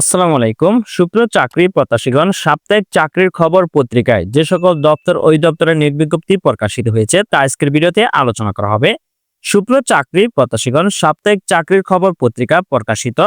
আসসালামু আলাইকুম। সুপ্রিয় চাকরি প্রত্যাশীগণ সাপ্তাহিক চাকরির খবর পত্রিকায় যে সকল দপ্তর, ওই দপ্তরের নিয়োগ বিজ্ঞপ্তি প্রকাশিত হয়েছে, তা আজকের ভিডিওতে আলোচনা করা হবে। সুপ্রিয় চাকরি প্রত্যাশীগণ সাপ্তাহিক চাকরির খবর পত্রিকা প্রকাশিত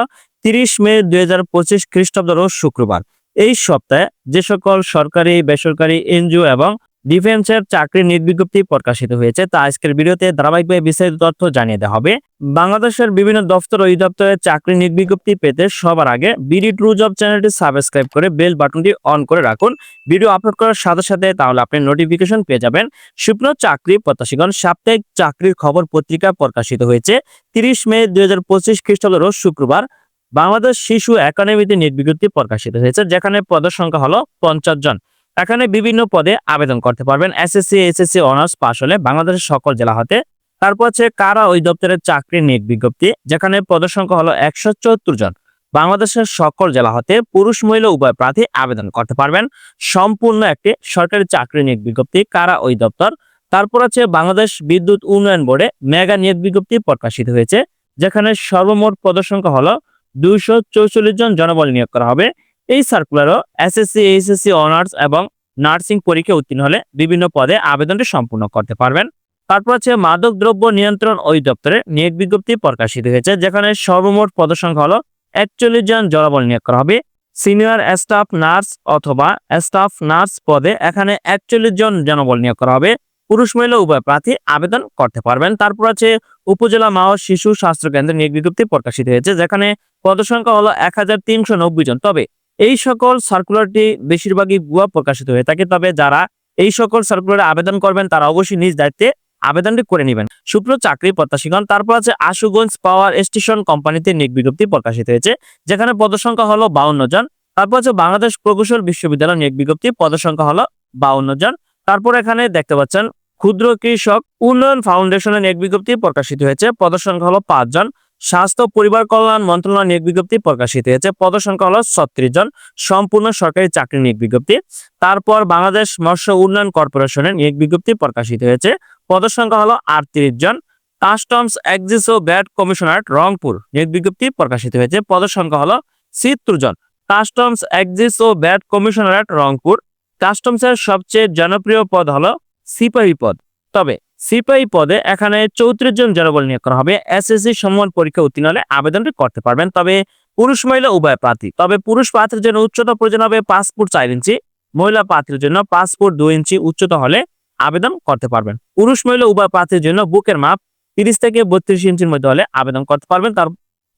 তিরিশ মে দুই হাজার পঁচিশ খ্রিস্টাব্দ শুক্রবার। এই সপ্তাহে যে সকল সরকারি, বেসরকারি, এনজিও এবং ডিফেন্সের চাকরির নির্বিজ্ঞপ্তি প্রকাশিত হয়েছে। তা আজকের ভিডিওতে ধারাবাহিকভাবে বিস্তারিত তথ্য জানিয়ে দেওয়া হবে। বাংলাদেশের বিভিন্ন দপ্তর ওই দপ্তরের চাকরি নির্বিজ্ঞপ্তি পেতে সবার আগে বিডি ট্রু জব চ্যানেলটি সাবস্ক্রাইব করে বেল বাটনটি অন করে রাখুন। ভিডিও আপলোড করার সাথে সাথে তাহলে আপনি নোটিফিকেশন পেয়ে যাবেন। শুকনো চাকরি প্রত্যাশীগণ সাপ্তাহিক চাকরির খবর পত্রিকা প্রকাশিত হয়েছে। তিরিশ মে দুই হাজার পঁচিশ খ্রিস্টাব্দ রোজ শুক্রবার বাংলাদেশ শিশু একাডেমিতে নির্বিজ্ঞপ্তি প্রকাশিত হয়েছে, যেখানে পদের সংখ্যা হলো পঞ্চাশ জন। এখানে বিভিন্ন পদে আবেদন করতে পারবেন। এসএসসি এসএসসি অনার্স পাশ হলে বাংলাদেশের সকল জেলা হতে। তারপর হচ্ছে কারা ওই দপ্তরের চাকরির নিয়োগ বিজ্ঞপ্তি, যেখানে পদের সংখ্যা হলো একশো চুয়াত্তর জন। বাংলাদেশের সকল জেলা হতে পুরুষ, মহিলা, উভয় প্রার্থী আবেদন করতে পারবেন। সম্পূর্ণ একটি সরকারি চাকরি নিয়োগ বিজ্ঞপ্তি কারা ওই দপ্তর। তারপর আছে বাংলাদেশ বিদ্যুৎ উন্নয়ন বোর্ডে মেগা নিয়োগ বিজ্ঞপ্তি প্রকাশিত হয়েছে, যেখানে সর্বমোট পদের সংখ্যা হলো দুইশো জন জনবল নিয়োগ করা হবে। এই সার্কুলারও এসএসসি এইচএসসি অনার্স এবং নার্সিং পরীক্ষা উত্তীর্ণ হলে বিভিন্ন পদে আবেদনটি সম্পূর্ণ করতে পারবেন। তারপর আছে মাদক দ্রব্য নিয়ন্ত্রণ ওই দপ্তরে নিয়োগ বিজ্ঞপ্তি প্রকাশিত হয়েছে, যেখানে সর্বমোট পদসংখ্যা হলো একচল্লিশ জন জনবল নিয়োগ করা হবে। সিনিয়র স্টাফ নার্স অথবা স্টাফ নার্স পদে এখানে একচল্লিশ জন জনবল নিয়োগ করা হবে। পুরুষ, মহিলা, উভয় প্রার্থী আবেদন করতে পারবেন। তারপর আছে উপজেলা মা ও শিশু স্বাস্থ্য কেন্দ্রে নিয়োগ বিজ্ঞপ্তি প্রকাশিত হয়েছে, যেখানে পদসংখ্যা হলো এক হাজার তিনশো নব্বই জন। তবে এই সকল সার্কুলারটি বেশিরভাগই ভুয়া প্রকাশিত হয়ে থাকে, তবে যারা এই সকল সার্কুলারে আবেদন করবেন, তারা অবশ্যই নিজ দায়িত্বে আবেদনটি করে নেবেন। শুক্র চাকরি প্রত্যাশীগণ, তারপর আছে আশুগঞ্জ পাওয়ার স্টেশন কোম্পানিতে নিয়োগ বিজ্ঞপ্তি প্রকাশিত হয়েছে, যেখানে পদসংখ্যা হলো বাউন্ন জন। তারপর আছে বাংলাদেশ প্রকৌশল বিশ্ববিদ্যালয় নিয়োগ বিজ্ঞপ্তি, পদসংখ্যা হলো বাউন্ন জন। তারপর এখানে দেখতে পাচ্ছেন, ক্ষুদ্র কৃষক উন্নয়ন ফাউন্ডেশনের নিয়োগ বিজ্ঞপ্তি প্রকাশিত হয়েছে, পদসংখ্যা হলো পাঁচজন স্বাস্থ্য, পরিবার কল্যাণ মন্ত্রণালয় নিয়োগ বিজ্ঞপ্তি প্রকাশিত হয়েছে। পদসংখ্যা হলো ছত্রিশ জন সম্পূর্ণ সরকারি চাকরি নিয়োগ বিজ্ঞপ্তি। তারপর বাংলাদেশ মৎস্য উন্নয়ন কর্পোরেশনের নিয়োগ বিজ্ঞপ্তি প্রকাশিত হয়েছে। পদসংখ্যা হলো আটত্রিশ জন কাস্টমস এক্সিস ও ব্যাট কমিশনার রংপুর নিয়োগ বিজ্ঞপ্তি প্রকাশিত হয়েছে। পদসংখ্যা হলো ছিয়াত্তর জন কাস্টমস এক্সিস ও ব্যাট কমিশনারেট রংপুর। কাস্টমসের সবচেয়ে জনপ্রিয় পদ হলো সিপাহী পদ। তবে সিপাহী পদে এখানে চৌত্রিশ জন জনবল নিয়োগ করা হবে। এসএসসি সম্মান পরীক্ষা উত্তীর্ণ হলে আবেদনটি করতে পারবেন। তবে পুরুষ, মহিলা, উভয় প্রার্থী। তবে পুরুষ প্রার্থীর জন্য উচ্চতা প্রয়োজন হবে ফুট চার ইঞ্চি। মহিলা প্রার্থীর জন্য ফুট দুই ইঞ্চি উচ্চতা হলে আবেদন করতে পারবেন। পুরুষ, মহিলা, উভয় প্রার্থীর জন্য বুকের মাপ তিরিশ থেকে বত্রিশ ইঞ্চির মধ্যে হলে আবেদন করতে পারবেন। তার,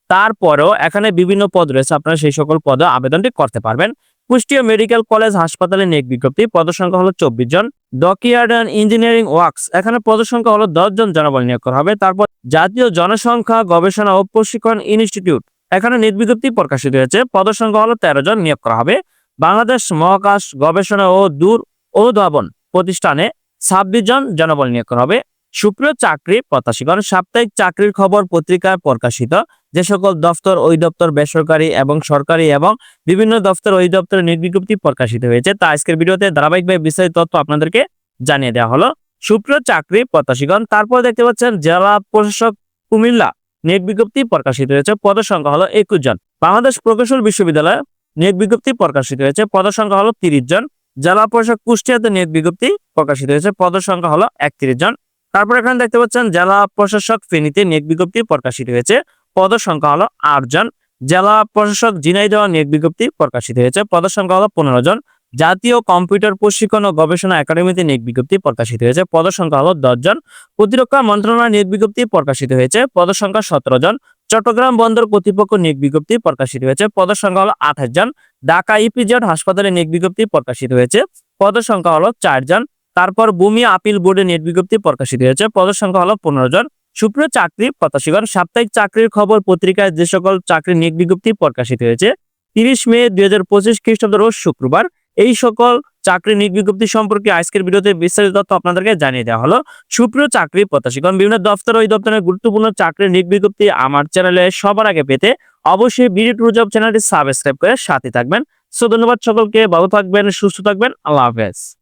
তারপরেও এখানে বিভিন্ন পদ রয়েছে। আপনারা সেই সকল পদে আবেদনটি করতে পারবেন। কুষ্টিয়া মেডিকেল কলেজ হাসপাতালে নিয়োগ বিজ্ঞপ্তি। পদসংখ্যা হলো চব্বিশ জন। Dockyard and engineering works. এখানে পদসংখ্যা হলো দশ জন জনবল নিয়োগ করা হবে। তারপর জাতীয় জনসংখ্যা গবেষণা ও প্রশিক্ষণ ইনস্টিটিউট। এখানে নিয়োগ বিজ্ঞপ্তি প্রকাশিত হয়েছে। পদসংখ্যা হলো তেরো জন নিয়োগ করা হবে। বাংলাদেশ মহাকাশ গবেষণা ও দূর অনুধাবন প্রতিষ্ঠানে ছাব্বিশ জন জনবল নিয়োগ করা হবে। সুপ্রিয় চাকরি প্রত্যাশীগণ, সাপ্তাহিক চাকরির খবর পত্রিকায় প্রকাশিত। যে সকল দপ্তর ওই দপ্তর বেসরকারি এবং সরকারি এবং বিভিন্ন দপ্তর ওই দপ্তরের নিয়োগ বিজ্ঞপ্তি প্রকাশিত হয়েছে, তা আজকের ভিডিওতে ধারাবাহিকভাবে বিস্তারিত তথ্য আপনাদেরকে জানিয়ে দেওয়া হলো। সুপ্রিয় চাকরি প্রত্যাশীগণ, তারপর দেখতে পাচ্ছেন জেলা প্রশাসক কুমিল্লা নিয়োগ বিজ্ঞপ্তি প্রকাশিত হয়েছে পদের সংখ্যা হলো একুশ জন। বাংলাদেশ প্রকৌশল বিশ্ববিদ্যালয়ে নিয়োগ বিজ্ঞপ্তি প্রকাশিত হয়েছে পদের সংখ্যা হলো তিরিশ জন। জেলা প্রশাসক কুষ্টিয়াতে নিয়োগ বিজ্ঞপ্তি প্রকাশিত হয়েছে পদের সংখ্যা হলো একত্রিশ জন। তারপর এখানে দেখতে পাচ্ছেন, জেলা প্রশাসক ফেনীতে নিয়োগ বিজ্ঞপ্তি প্রকাশিত হয়েছে। পদ সংখ্যা হলো আট জন। জেলা প্রশাসক ঝিনাইদহ নিয়োগ বিজ্ঞপ্তি প্রকাশিত হয়েছে। পদ সংখ্যা হলো পনেরো জন। জাতীয় কম্পিউটার প্রশিক্ষণ ও গবেষণা একাডেমিতে নিয়োগ বিজ্ঞপ্তি প্রকাশিত হয়েছে। পদ সংখ্যা হলো দশ জন। প্রতিরক্ষা মন্ত্রণালয় নিয়োগ বিজ্ঞপ্তি প্রকাশিত হয়েছে। পদ সংখ্যা সতেরো জন। চট্টগ্রাম বন্দর কর্তৃপক্ষ নিয়োগ বিজ্ঞপ্তি প্রকাশিত হয়েছে। পদ সংখ্যা হলো আঠাশ জন। ঢাকা ইপিজেড হাসপাতালে নিয়োগ বিজ্ঞপ্তি প্রকাশিত হয়েছে। পদ সংখ্যা হলো চার জন। তারপর ভূমি আপিল বোর্ডে নিয়োগ বিজ্ঞপ্তি প্রকাশিত হয়েছে। পদ সংখ্যা হলো পনেরো জন। সুপ্রিয় চাকরি প্রত্যাশীগণ, সাপ্তাহিক চাকরির খবর পত্রিকায় যে সকল চাকরির নিয়োগ বিজ্ঞপ্তি প্রকাশিত হয়েছে, তিরিশ মে দুই হাজার পঁচিশ খ্রিস্টাব্দ রোজ শুক্রবার, এই সকল চাকরি নিয়োগ বিজ্ঞপ্তি সম্পর্কে আজকের ভিডিওতে বিস্তারিত তথ্য আপনাদেরকে জানিয়ে দেওয়া হলো। সুপ্রিয় চাকরি প্রত্যাশীগণ, বিভিন্ন দপ্তর ওই দপ্তরের গুরুত্বপূর্ণ চাকরির নিয়োগ বিজ্ঞপ্তি আমার চ্যানেলে সবার আগে পেতে অবশ্যই বিডি টু চ্যানেলটি সাবস্ক্রাইব করে সাথে থাকবেন। সো ধন্যবাদ সকলকে, ভালো থাকবেন, সুস্থ থাকবেন, আল্লাহ হাফেজ।